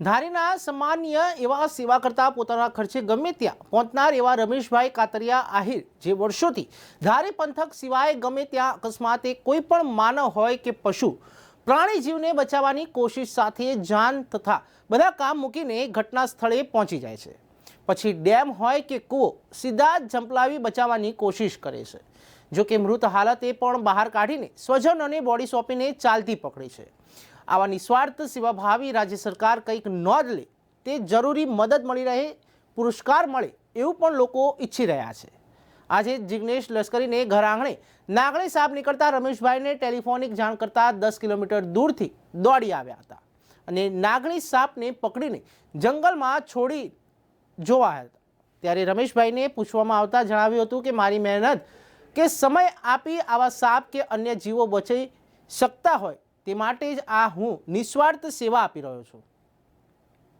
ધારીના સામાન્ય એવા સેવા કરતા પોતાના ખર્ચે ગમે ત્યાં પહોંચનાર એવા રમેશભાઈ કાતરિયા આહિર, જે વર્ષોથી ધારી પંથક સિવાય ગમે ત્યાં અકસ્માતે કોઈ પણ માનવ હોય કે પશુ, પ્રાણી જીવને બચાવવાની કોશિશ સાથે જાન તથા બધા કામ મૂકીને ઘટના સ્થળે પહોંચી જાય છે. પછી ડેમ હોય કે કૂવો, સીધા જ ઝંપલાવી બચાવવાની કોશિશ કરે છે. જો કે મૃત હાલતે પણ બહાર કાઢીને સ્વજનોને બોડી સોંપીને ચાલતી પકડી છે. આવા નિસ્વાર્થ સેવાભાવી રાજ્ય સરકાર કંઈક નોંધ લે, તે જરૂરી મદદ મળી રહે, પુરસ્કાર મળે એવું પણ લોકો ઈચ્છી રહ્યા છે. આજે જિગ્નેશ લશ્કરીને ઘર આંગણે નાગણી સાપ નીકળતા રમેશભાઈને ટેલિફોનિક જાણ કરતા દસ કિલોમીટર દૂરથી દોડી આવ્યા હતા અને નાગણી સાપને પકડીને જંગલમાં છોડી જોવા હતા. ત્યારે રમેશભાઈને પૂછવામાં આવતા જણાવ્યું હતું કે, મારી મહેનત કે સમય આપી આવા સાપ કે અન્ય જીવો બચી શકતા હોય તે માટે જ આ હું નિસ્વાર્થ સેવા આપી રહ્યો છું.